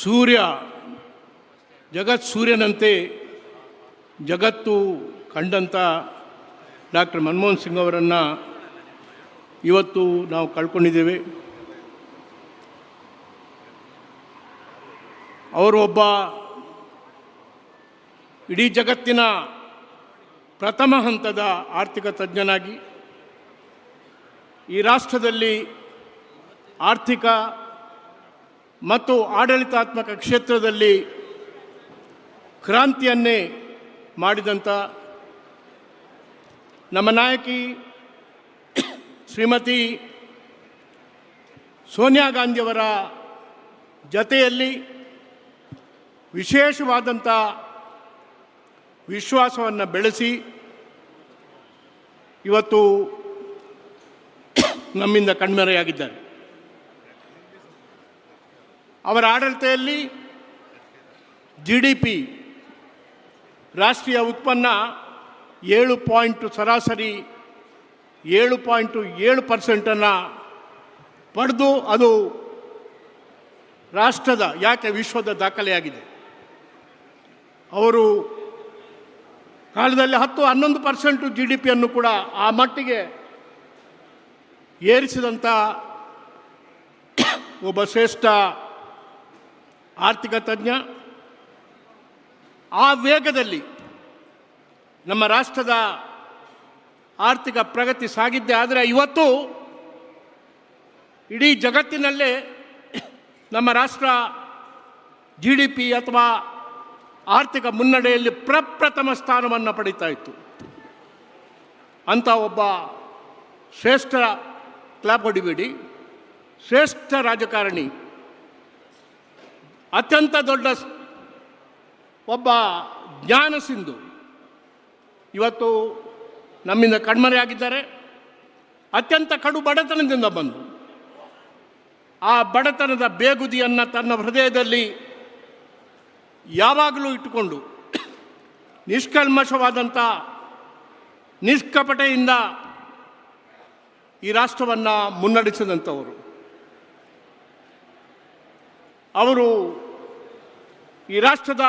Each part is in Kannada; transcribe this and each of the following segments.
ಸೂರ್ಯ, ಜಗತ್ ಸೂರ್ಯನಂತೆ ಜಗತ್ತು ಕಂಡಂಥ ಡಾಕ್ಟರ್ ಮನಮೋಹನ್ ಸಿಂಗ್ ಅವರನ್ನು ಇವತ್ತು ನಾವು ಕಳ್ಕೊಂಡಿದ್ದೇವೆ. ಅವರು ಒಬ್ಬ ಇಡೀ ಜಗತ್ತಿನ ಪ್ರಥಮ ಹಂತದ ಆರ್ಥಿಕ ತಜ್ಞನಾಗಿ, ಈ ರಾಷ್ಟ್ರದಲ್ಲಿ ಆರ್ಥಿಕ ಮತ್ತು ಆಡಳಿತಾತ್ಮಕ ಕ್ಷೇತ್ರದಲ್ಲಿ ಕ್ರಾಂತಿಯನ್ನೇ ಮಾಡಿದಂಥ ನಮ್ಮ ನಾಯಕಿ ಶ್ರೀಮತಿ ಸೋನಿಯಾ ಗಾಂಧಿಯವರ ಜತೆಯಲ್ಲಿ ವಿಶೇಷವಾದಂಥ ವಿಶ್ವಾಸವನ್ನು ಬೆಳೆಸಿ ಇವತ್ತು ನಮ್ಮಿಂದ ಕಣ್ಮರೆಯಾಗಿದ್ದಾರೆ. ಅವರ ಆಡಳಿತದಲ್ಲಿ ಜಿ ಡಿ ಪಿ ರಾಷ್ಟ್ರೀಯ ಉತ್ಪನ್ನ ಏಳು ಪಾಯಿಂಟು ಸರಾಸರಿ ಏಳು ಪಾಯಿಂಟು ಏಳು ಪರ್ಸೆಂಟನ್ನು ಪಡೆದು ಅದು ರಾಷ್ಟ್ರದ, ಯಾಕೆ ವಿಶ್ವದ ದಾಖಲೆಯಾಗಿದೆ? ಅವರು ಕಾಲದಲ್ಲಿ ಹತ್ತು ಹನ್ನೊಂದು ಪರ್ಸೆಂಟು ಜಿ ಡಿ ಪಿಯನ್ನು ಕೂಡ ಆ ಮಟ್ಟಿಗೆ ಏರಿಸಿದಂಥ ಒಬ್ಬ ಶ್ರೇಷ್ಠ ಆರ್ಥಿಕ ತಜ್ಞ, ಆ ವೇಗದಲ್ಲಿ ನಮ್ಮ ರಾಷ್ಟ್ರದ ಆರ್ಥಿಕ ಪ್ರಗತಿ ಸಾಗಿದ್ದೆ ಆದರೆ ಇವತ್ತು ಇಡೀ ಜಗತ್ತಿನಲ್ಲೇ ನಮ್ಮ ರಾಷ್ಟ್ರ ಜಿ ಡಿ ಪಿ ಅಥವಾ ಆರ್ಥಿಕ ಮುನ್ನಡೆಯಲ್ಲಿ ಪ್ರಪ್ರಥಮ ಸ್ಥಾನವನ್ನು ಪಡೀತಾ ಇತ್ತು. ಅಂಥ ಒಬ್ಬ ಶ್ರೇಷ್ಠ ಕ್ಲಾಪ್ ಹೊಡಿಬೇಡಿ ಶ್ರೇಷ್ಠ ರಾಜಕಾರಣಿ ಅತ್ಯಂತ ದೊಡ್ಡ ಒಬ್ಬ ಜ್ಞಾನ ಸಿಂಧು. ಇವತ್ತು ನಮ್ಮಿಂದ ಕಣ್ಮರೆಯಾಗಿದ್ದಾರೆ. ಅತ್ಯಂತ ಕಡು ಬಡತನದಿಂದ ಬಂದು. ಆ ಬಡತನದ ಬೇಗುದಿಯನ್ನು ತನ್ನ ಹೃದಯದಲ್ಲಿ ಯಾವಾಗಲೂ ಇಟ್ಟುಕೊಂಡು ನಿಷ್ಕಲ್ಮಶವಾದಂಥ ನಿಷ್ಕಪಟೆಯಿಂದ ಈ ರಾಷ್ಟ್ರವನ್ನು ಮುನ್ನಡೆಸಿದಂಥವರು ಅವರು ಈ ರಾಷ್ಟ್ರದ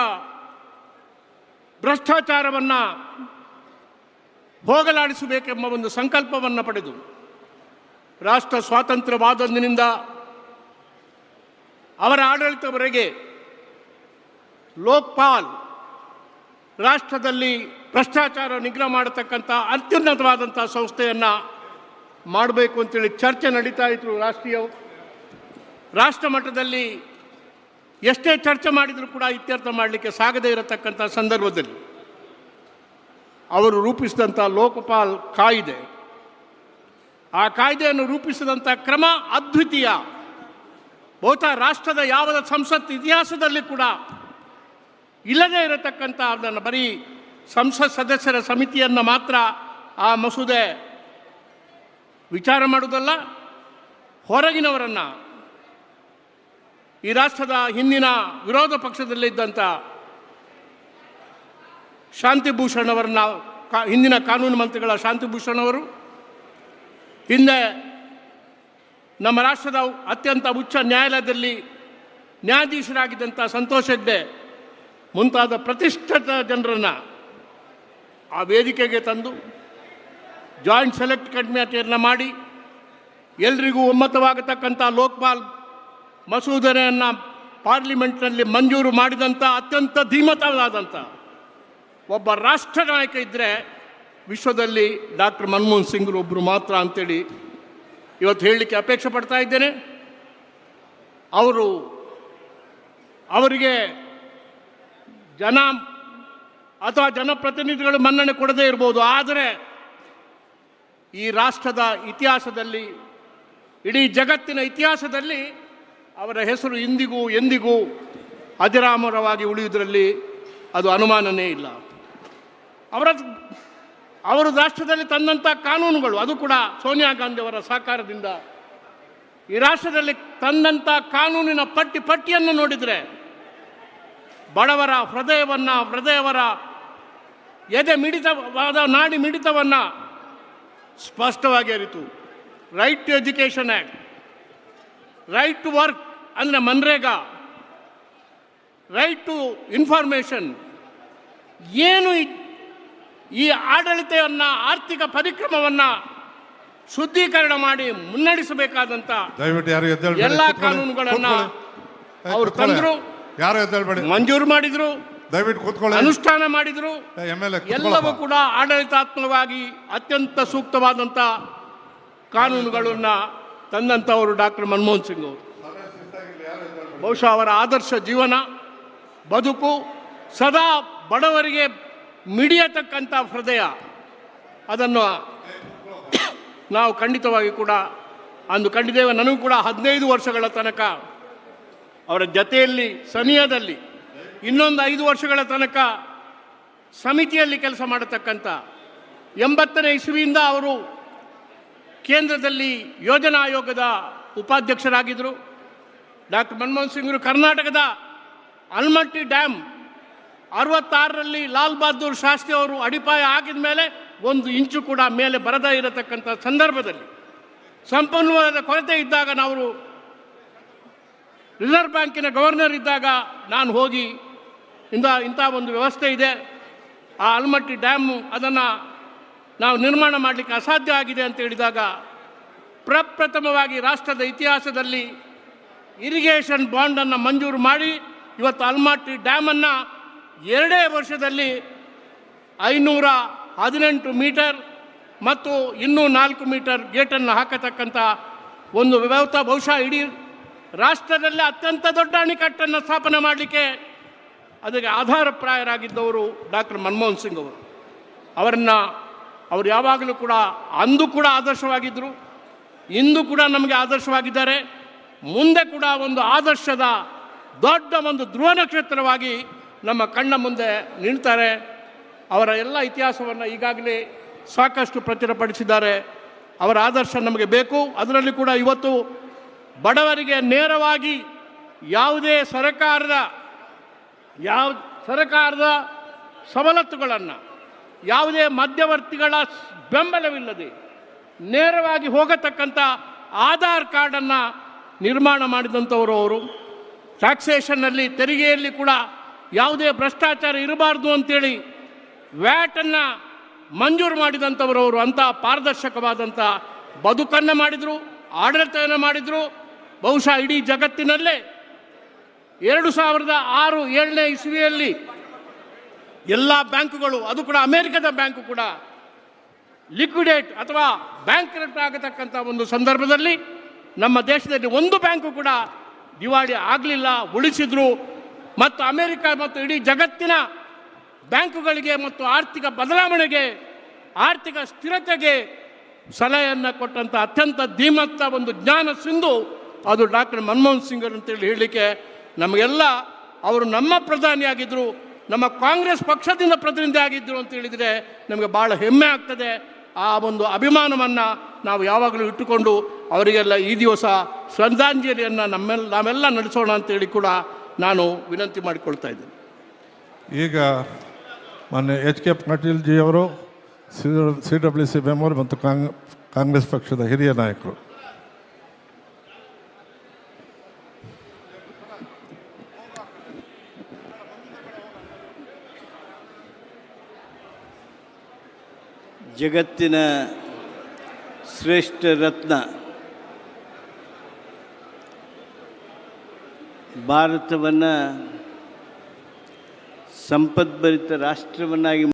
ಭ್ರಷ್ಟಾಚಾರವನ್ನು ಹೋಗಲಾಡಿಸಬೇಕೆಂಬ ಒಂದು ಸಂಕಲ್ಪವನ್ನು ಪಡೆದು ರಾಷ್ಟ್ರ ಸ್ವಾತಂತ್ರ್ಯವಾದಂದಿನಿಂದ ಅವರ ಆಡಳಿತವರೆಗೆ ಲೋಕ್ಪಾಲ್ ರಾಷ್ಟ್ರದಲ್ಲಿ ಭ್ರಷ್ಟಾಚಾರ ನಿಗ್ರಹ ಮಾಡತಕ್ಕಂಥ ಅತ್ಯುನ್ನತವಾದಂಥ ಸಂಸ್ಥೆಯನ್ನು ಮಾಡಬೇಕು ಅಂತೇಳಿ ಚರ್ಚೆ ನಡೀತಾ ಇತ್ತು ರಾಷ್ಟ್ರೀಯ ರಾಷ್ಟ್ರ ಮಟ್ಟದಲ್ಲಿ ಎಷ್ಟೇ ಚರ್ಚೆ ಮಾಡಿದರೂ ಕೂಡ ಇತ್ಯರ್ಥ ಮಾಡಲಿಕ್ಕೆ ಸಾಗದೇ ಇರತಕ್ಕಂಥ ಸಂದರ್ಭದಲ್ಲಿ ಅವರು ರೂಪಿಸಿದಂಥ ಲೋಕಪಾಲ್ ಕಾಯ್ದೆ, ಆ ಕಾಯ್ದೆಯನ್ನು ರೂಪಿಸಿದಂಥ ಕ್ರಮ ಅದ್ವಿತೀಯ. ಬಹುತಃ ರಾಷ್ಟ್ರದ ಯಾವ ಸಂಸತ್ ಇತಿಹಾಸದಲ್ಲಿ ಕೂಡ ಇಲ್ಲದೇ ಇರತಕ್ಕಂಥ ಅದನ್ನು ಬರೀ ಸಂಸತ್ ಸದಸ್ಯರ ಸಮಿತಿಯನ್ನು ಮಾತ್ರ ಆ ಮಸೂದೆ ವಿಚಾರ ಮಾಡುವುದಲ್ಲ, ಹೊರಗಿನವರನ್ನು ಈ ರಾಷ್ಟ್ರದ ಹಿಂದಿನ ವಿರೋಧ ಪಕ್ಷದಲ್ಲಿದ್ದಂಥ ಶಾಂತಿಭೂಷಣ್ ಅವರನ್ನ ಕಾ, ಹಿಂದಿನ ಕಾನೂನು ಮಂತ್ರಿಗಳ ಶಾಂತಿಭೂಷಣ್ ಅವರು, ಹಿಂದೆ ನಮ್ಮ ರಾಷ್ಟ್ರದ ಅತ್ಯಂತ ಉಚ್ಚ ನ್ಯಾಯಾಲಯದಲ್ಲಿ ನ್ಯಾಯಾಧೀಶರಾಗಿದ್ದಂಥ ಸಂತೋಷ್ ಹೆಗ್ಡೆ ಮುಂತಾದ ಪ್ರತಿಷ್ಠಿತ ಜನರನ್ನು ಆ ವೇದಿಕೆಗೆ ತಂದು ಜಾಯಿಂಟ್ ಸೆಲೆಕ್ಟ್ ಕಮಿಟಿಯನ್ನು ಮಾಡಿ ಎಲ್ರಿಗೂ ಒಮ್ಮತವಾಗತಕ್ಕಂಥ ಲೋಕ್ಪಾಲ್ ಮಸೂದೆಯನ್ನು ಪಾರ್ಲಿಮೆಂಟ್ನಲ್ಲಿ ಮಂಜೂರು ಮಾಡಿದಂಥ ಅತ್ಯಂತ ಧೀಮತವಾದಂಥ ಒಬ್ಬ ರಾಷ್ಟ್ರ ನಾಯಕ ಇದ್ದರೆ ವಿಶ್ವದಲ್ಲಿ ಡಾಕ್ಟರ್ ಮನಮೋಹನ್ ಸಿಂಗ್ರು ಒಬ್ಬರು ಮಾತ್ರ ಅಂತೇಳಿ ಇವತ್ತು ಹೇಳಲಿಕ್ಕೆ ಅಪೇಕ್ಷೆ ಪಡ್ತಾ ಇದ್ದೇನೆ. ಅವರು ಅವರಿಗೆ ಜನ ಅಥವಾ ಜನಪ್ರತಿನಿಧಿಗಳು ಮನ್ನಣೆ ಕೊಡದೇ ಇರ್ಬೋದು, ಆದರೆ ಈ ರಾಷ್ಟ್ರದ ಇತಿಹಾಸದಲ್ಲಿ, ಇಡೀ ಜಗತ್ತಿನ ಇತಿಹಾಸದಲ್ಲಿ ಅವರ ಹೆಸರು ಇಂದಿಗೂ ಎಂದಿಗೂ ಅಜರಾಮರವಾಗಿ ಉಳಿಯುವುದರಲ್ಲಿ ಅದು ಅನುಮಾನನೇ ಇಲ್ಲ. ಅವರ, ಅವರು ರಾಷ್ಟ್ರದಲ್ಲಿ ತಂದಂಥ ಕಾನೂನುಗಳು, ಅದು ಕೂಡ ಸೋನಿಯಾ ಗಾಂಧಿ ಅವರ ಸಹಕಾರದಿಂದ. ಈ ರಾಷ್ಟ್ರದಲ್ಲಿ ತಂದಂಥ ಕಾನೂನಿನ ಪಟ್ಟಿ ಪಟ್ಟಿಯನ್ನು ನೋಡಿದರೆ ಬಡವರ ಹೃದಯವನ್ನು, ಹೃದಯವರ ಎದೆ ಮಿಡಿತವಾದ, ನಾಡಿ ಮಿಡಿತವನ್ನು ಸ್ಪಷ್ಟವಾಗಿ ಅರಿತು. Right to education act right to work ಅಂದರೆ ಮನ್ರೇಗಾ. ರೈಟ್ ಟು ಇನ್ಫಾರ್ಮೇಷನ್ ಏನು ಈ- ಆಡಳಿತವನ್ನು ಆರ್ಥಿಕ ಪರಿಕ್ರಮವನ್ನು ಶುದ್ಧೀಕರಣ ಮಾಡಿ ಮುನ್ನಡೆಸಬೇಕಾದಂತ ಎಲ್ಲ ಕಾನೂನುಗಳನ್ನ ಅವ್ರು. ತಂದ್ರು. ಯಾರು ಮಂಜೂರು ಮಾಡಿದ್ರು. ದಯವಿಟ್ಟು ಕೂತ್ಕೊಳ್ಳಿ. ಅನುಷ್ಠಾನ ಮಾಡಿದ್ರು. ಎಲ್ಲವೂ ಕೂಡ ಆಡಳಿತಾತ್ಮಕವಾಗಿ ಅತ್ಯಂತ ಸೂಕ್ತವಾದಂಥ ಕಾನೂನುಗಳನ್ನು ತಂದಂಥವರು ಡಾಕ್ಟರ್ ಮನಮೋಹನ್ ಸಿಂಗ್ ಅವರು. ಬಹುಶಃ ಅವರ ಆದರ್ಶ ಜೀವನ, ಬದುಕು, ಸದಾ ಬಡವರಿಗೆ ಮಿಡಿಯತಕ್ಕಂಥ ಹೃದಯ. ಅದನ್ನು ನಾವು ಖಂಡಿತವಾಗಿ ಕೂಡ ಅಂದು ಕಂಡಿದ್ದೇವೆ ನನಗೂ ಕೂಡ ಹದಿನೈದು ವರ್ಷಗಳ ತನಕ ಅವರ ಜತೆಯಲ್ಲಿ ಸನಿಹದಲ್ಲಿ ಇನ್ನೊಂದು ಐದು ವರ್ಷಗಳ ತನಕ ಸಮಿತಿಯಲ್ಲಿ ಕೆಲಸ ಮಾಡತಕ್ಕಂಥ ಎಂಬತ್ತನೇ ಇಸವಿಯಿಂದ ಅವರು ಕೇಂದ್ರದಲ್ಲಿ ಯೋಜನಾ ಆಯೋಗದ ಉಪಾಧ್ಯಕ್ಷರಾಗಿದ್ದರು ಡಾಕ್ಟರ್ ಮನಮೋಹನ್ ಸಿಂಗ್ರು ಕರ್ನಾಟಕದ ಅಲ್ಮಟ್ಟಿ ಡ್ಯಾಮ್ ಅರವತ್ತಾರರಲ್ಲಿ ಲಾಲ್ ಬಹದ್ದೂರ್ ಶಾಸ್ತ್ರಿ ಅವರು ಅಡಿಪಾಯ ಹಾಕಿದ ಮೇಲೆ ಒಂದು ಇಂಚು ಕೂಡ ಮೇಲೆ ಬರದೇ ಇರತಕ್ಕಂಥ ಸಂದರ್ಭದಲ್ಲಿ ಸಂಪನ್ಮೂಲದ ಕೊರತೆ ಇದ್ದಾಗ ನಾವು ರಿಸರ್ವ್ ಬ್ಯಾಂಕಿನ ಗವರ್ನರ್ ಇದ್ದಾಗ ನಾನು ಹೋಗಿ ಇಂದ ಇಂಥ ಒಂದು ವ್ಯವಸ್ಥೆ ಇದೆ. ಆ ಅಲ್ಮಟ್ಟಿ ಡ್ಯಾಮು ಅದನ್ನು ನಾವು ನಿರ್ಮಾಣ ಮಾಡಲಿಕ್ಕೆ ಅಸಾಧ್ಯ ಆಗಿದೆ ಅಂತ ಹೇಳಿದಾಗ ಪ್ರಪ್ರಥಮವಾಗಿ ರಾಷ್ಟ್ರದ ಇತಿಹಾಸದಲ್ಲಿ ಇರಿಗೇಷನ್ ಬಾಂಡನ್ನು ಮಂಜೂರು ಮಾಡಿ ಇವತ್ತು ಅಲ್ಮಾಟಿ ಡ್ಯಾಮನ್ನು ಎರಡೇ ವರ್ಷದಲ್ಲಿ ಐನೂರ ಹದಿನೆಂಟು ಮೀಟರ್ ಮತ್ತು ಇನ್ನೂ ನಾಲ್ಕು ಮೀಟರ್ ಗೇಟನ್ನು ಹಾಕತಕ್ಕಂಥ ಒಂದು ವ್ಯವಸ್ಥೆ ಬಹುಶಃ ಇಡೀ ರಾಷ್ಟ್ರದಲ್ಲೇ ಅತ್ಯಂತ ದೊಡ್ಡ ಅಣೆಕಟ್ಟನ್ನು ಸ್ಥಾಪನೆ ಮಾಡಲಿಕ್ಕೆ ಅದಕ್ಕೆ ಆಧಾರಪ್ರಾಯರಾಗಿದ್ದವರು ಡಾಕ್ಟರ್ ಮನಮೋಹನ್ ಸಿಂಗ್ ಅವರು. ಅವರನ್ನು ಅವರು ಯಾವಾಗಲೂ ಕೂಡ ಅಂದು ಕೂಡ ಆದರ್ಶವಾಗಿದ್ದರು, ಇಂದು ಕೂಡ ನಮಗೆ ಆದರ್ಶವಾಗಿದ್ದಾರೆ. ಮುಂದೆ ಕೂಡ ಒಂದು ಆದರ್ಶದ ದೊಡ್ಡ ಒಂದು ಧ್ರುವ ನಕ್ಷತ್ರವಾಗಿ ನಮ್ಮ ಕಣ್ಣ ಮುಂದೆ ನಿಲ್ತಾರೆ. ಅವರ ಎಲ್ಲ ಇತಿಹಾಸವನ್ನು ಈಗಾಗಲೇ ಸಾಕಷ್ಟು ಪ್ರಚುರಪಡಿಸಿದ್ದಾರೆ. ಅವರ ಆದರ್ಶ ನಮಗೆ ಬೇಕು. ಅದರಲ್ಲಿ ಕೂಡ ಇವತ್ತು ಬಡವರಿಗೆ ನೇರವಾಗಿ ಯಾವುದೇ ಸರಕಾರದ, ಯಾವ, ಸರಕಾರದ ಸವಲತ್ತುಗಳನ್ನು ಯಾವುದೇ ಮಧ್ಯವರ್ತಿಗಳ ಬೆಂಬಲವಿಲ್ಲದೆ ನೇರವಾಗಿ ಹೋಗತಕ್ಕಂಥ ಆಧಾರ್ ಕಾರ್ಡನ್ನು ನಿರ್ಮಾಣ ಮಾಡಿದಂಥವರು ಅವರು. ಟ್ಯಾಕ್ಸೇಷನ್ನಲ್ಲಿ ತೆರಿಗೆಯಲ್ಲಿ ಕೂಡ ಯಾವುದೇ ಭ್ರಷ್ಟಾಚಾರ ಇರಬಾರ್ದು ಅಂತೇಳಿ ವ್ಯಾಟನ್ನು ಮಂಜೂರು ಮಾಡಿದಂಥವರು ಅವರು. ಅಂಥ ಪಾರದರ್ಶಕವಾದಂಥ ಬದುಕನ್ನು ಮಾಡಿದರು, ಆಡಳಿತವನ್ನು ಮಾಡಿದರು. ಬಹುಶಃ ಇಡೀ ಜಗತ್ತಿನಲ್ಲೇ ಎರಡು ಸಾವಿರದ ಆರು ಏಳನೇ ಇಸ್ವಿಯಲ್ಲಿ ಎಲ್ಲ ಬ್ಯಾಂಕುಗಳು, ಅದು ಕೂಡ ಅಮೆರಿಕದ ಬ್ಯಾಂಕು ಕೂಡ, ಲಿಕ್ವಿಡೇಟ್ ಅಥವಾ ಬ್ಯಾಂಕ್ ಆಗತಕ್ಕಂಥ ಒಂದು ಸಂದರ್ಭದಲ್ಲಿ ನಮ್ಮ ದೇಶದಲ್ಲಿ ಒಂದು ಬ್ಯಾಂಕು ಕೂಡ ದಿವಾಳಿ ಆಗಲಿಲ್ಲ, ಉಳಿಸಿದ್ರು. ಮತ್ತು ಅಮೆರಿಕ ಮತ್ತು ಇಡೀ ಜಗತ್ತಿನ ಬ್ಯಾಂಕುಗಳಿಗೆ ಮತ್ತು ಆರ್ಥಿಕ ಬದಲಾವಣೆಗೆ, ಆರ್ಥಿಕ ಸ್ಥಿರತೆಗೆ ಸಲಹೆಯನ್ನು ಕೊಟ್ಟಂಥ ಅತ್ಯಂತ ಧೀಮತ್ತ ಒಂದು ಜ್ಞಾನ ಸಿಂಧು, ಅದು ಡಾಕ್ಟರ್ ಮನಮೋಹನ್ ಸಿಂಗರ್ ಅಂತೇಳಿ ಹೇಳಲಿಕ್ಕೆ ನಮಗೆಲ್ಲ ಅವರು ನಮ್ಮ ಪ್ರಧಾನಿಯಾಗಿದ್ದರು ನಮ್ಮ ಕಾಂಗ್ರೆಸ್ ಪಕ್ಷದಿಂದ ಪ್ರತಿನಿಧಿ ಆಗಿದ್ದರು ಅಂತ ಹೇಳಿದರೆ ನಮಗೆ ಭಾಳ ಹೆಮ್ಮೆ ಆಗ್ತದೆ. ಆ ಒಂದು ಅಭಿಮಾನವನ್ನು ನಾವು ಯಾವಾಗಲೂ ಇಟ್ಟುಕೊಂಡು ಅವರಿಗೆಲ್ಲ ಈ ದಿವಸ ಶ್ರದ್ಧಾಂಜಲಿಯನ್ನು ನಮ್ಮೆಲ್ಲ ನಾವೆಲ್ಲ ನಡೆಸೋಣ ಅಂತೇಳಿ ಕೂಡ ನಾನು ವಿನಂತಿ ಮಾಡಿಕೊಳ್ತಾ ಇದ್ದೇನೆ. ಈಗ ಮೊನ್ನೆ H K Patil ಜಿಯವರು C C W C member ಮತ್ತು ಕಾಂಗ್, ಕಾಂಗ್ರೆಸ್ ಪಕ್ಷದ ಹಿರಿಯ ನಾಯಕರು. ಜಗತ್ತಿನ ಶ್ರೇಷ್ಠ ರತ್ನ ಭಾರತವನ್ನು ಸಂಪದ್ಭರಿತ ರಾಷ್ಟ್ರವನ್ನಾಗಿ